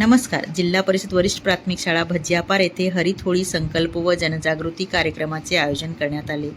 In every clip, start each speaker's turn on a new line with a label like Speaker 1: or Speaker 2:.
Speaker 1: नमस्कार. जिल्हा परिषद वरिष्ठ प्राथमिक शाळा भज्यापार येथे हरित होळी संकल्प व जनजागृती कार्यक्रमाचे आयोजन करण्यात आले.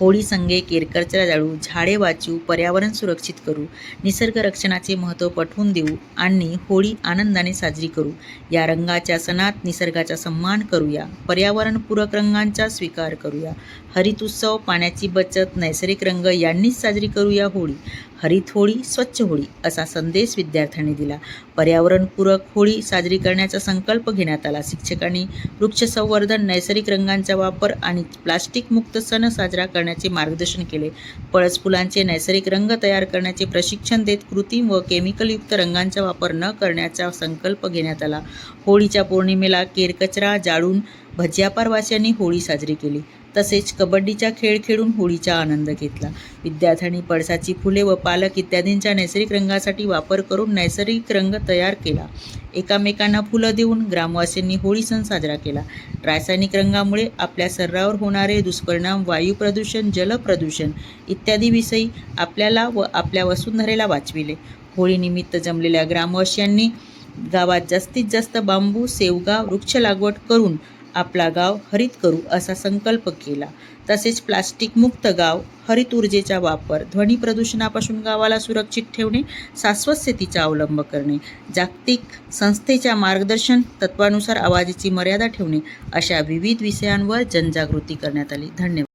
Speaker 1: होळी संघे केरकरचरा जाळू झाडे वाचू पर्यावरण सुरक्षित करू निसर्ग रक्षणाचे महत्त्व पटवून देऊ आणि होळी आनंदाने साजरी करू. या रंगाच्या सणात निसर्गाचा सन्मान करूया. पर्यावरणपूरक रंगांचा स्वीकार करूया. हरित उत्सव पाण्याची बचत नैसर्गिक रंग यांनीच साजरी करूया होळी. हरित होळी स्वच्छ होळी असा संदेश विद्यार्थ्यांनी दिला. पर्यावरणपूरक होळी साजरी करण्याचा संकल्प घेण्यात आला. शिक्षकांनी वृक्ष संवर्धन नैसर्गिक रंगांचा वापर आणि प्लास्टिक मुक्त सण साजरा करण्याचे मार्गदर्शन केले. पळस फुलांचे नैसर्गिक रंग तयार करण्याचे प्रशिक्षण देत कृत्रिम व केमिकलयुक्त रंगांचा वापर न करण्याचा संकल्प घेण्यात आला. होळीच्या पौर्णिमेला केरकचरा जाळून भज्यापारवासियांनी होळी साजरी केली. तसेच कबड्डीचा खेळ खेळून होळीचा आनंद घेतला. विद्यार्थ्यांनी पळसाची फुले व पालक इत्यादींच्या नैसर्गिक रंगासाठी वापर करून नैसर्गिक रंग तयार केला. एकामेकांना फुलं देऊन ग्रामवासींनी होळी सण साजरा केला. रासायनिक रंगामुळे आपल्या शरीरावर होणारे दुष्परिणाम वायू प्रदूषण जलप्रदूषण इत्यादीविषयी आपल्याला व आपल्या वसुंधरेला वाचविले. होळीनिमित्त जमलेल्या ग्रामवासियांनी गावात जास्तीत जास्त बांबू सेवगा वृक्ष लागवड करून आपला गाव हरित करू असा संकल्प केला. तसेच प्लास्टिकमुक्त गाव हरित ऊर्जेचा वापर ध्वनी प्रदूषणापासून गावाला सुरक्षित ठेवणे शाश्वत शेतीचा अवलंब करणे जागतिक संस्थेच्या मार्गदर्शन तत्वानुसार आवाजाची मर्यादा ठेवणे अशा विविध विषयांवर जनजागृती करण्यात आली. धन्यवाद.